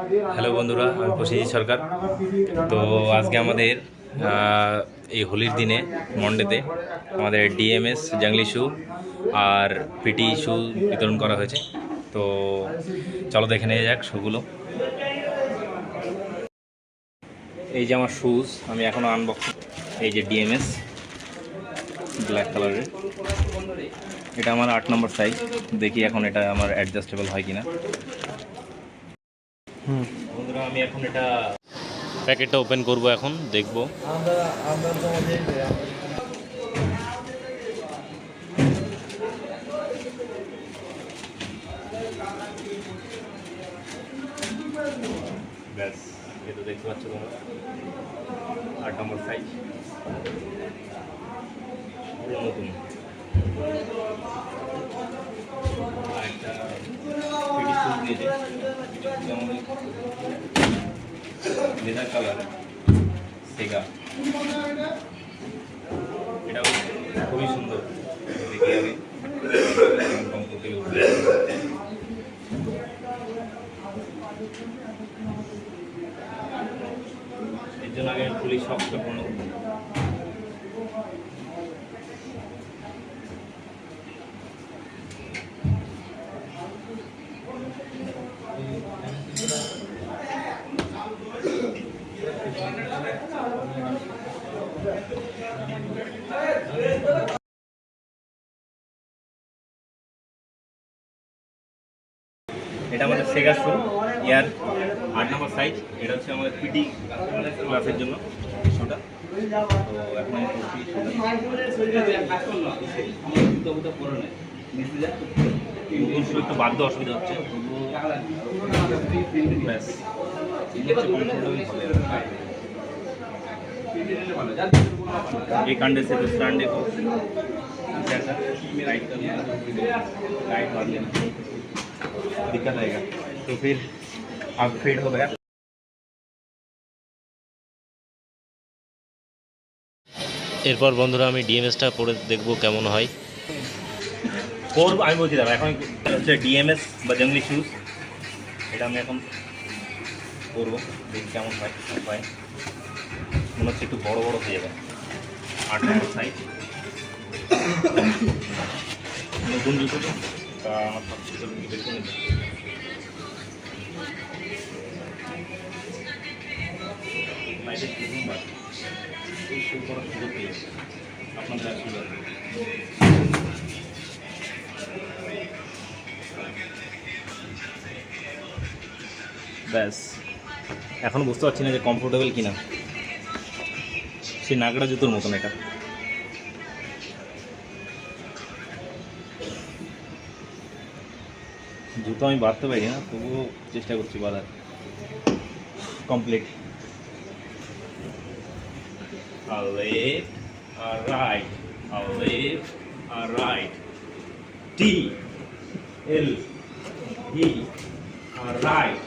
Hello বন্ধুরা, আমি প্রসেনজিৎ সরকার। তো আজকে আমাদের এই হোলির দিনে, মন্ডেতে আমাদের ডিএমএস জাংলি শু আর পিটি শু বিতরণ করা হয়েছে। তো চলো দেখে নিয়ে যাক শুগুলো। এই যে আমার শুজ আমি এখনও আনবক্স এই যে ডিএমএস ব্ল্যাক কালারের এটা আমার আট নম্বর সাইজ দেখি এখন এটা আমার অ্যাডজাস্টেবল হয় কিনা। বন্ধুরা আমি এখন এটা প্যাকেটটা ওপেন করব এখন দেখব। ব্যাস এটা দেখতে পাচ্ছ তোমরা। আট নম্বর সাইজ নতুন। একটা দিয়েছে লেদার কালার সেগা এটাও খুবই সুন্দর। দেখি আগে কমফোর্টেবল এর জন্য আগে খুলি শক্ত এটা আমাদের সেগা শু ইয়ার আট নম্বর সাইজ এটা হচ্ছে আমাদের পিটি ক্লাসের জন্য শুটা বাধ্য অসুবিধা হচ্ছে। ব্যাস। এই হচ্ছে comfortable হবে। ये कंडे से दूसरा अंडे को जैसा राइट करना राइट मार लेना दिक्कत आएगा तो फिर अब फिट हो गया এরপর বন্ধুরা আমি ডিএমএসটা পরে দেখব কেমন হয় পর আমি বলছি দাদা এখন হচ্ছে ডিএমএস বা জঙ্গলি শুজ এটা আমি এখন করবো দেখি কেমন হয় হয় মনে হচ্ছে একটু বড় বড় হয়ে যাবে। আট নম্বর সাইজ নতুন জুতো তো আমার আশীর্বাদ ব্যাস। এখন বুঝতে পারছি না যে কমফোর্টেবল কিনা। সেই নাগড়া জুতোর মতন এটা জুতো আমি বাঁধতে পারি না তবুও চেষ্টা করছি বাঁধার complete a left, a right, a left, a right. T, L, E, a right,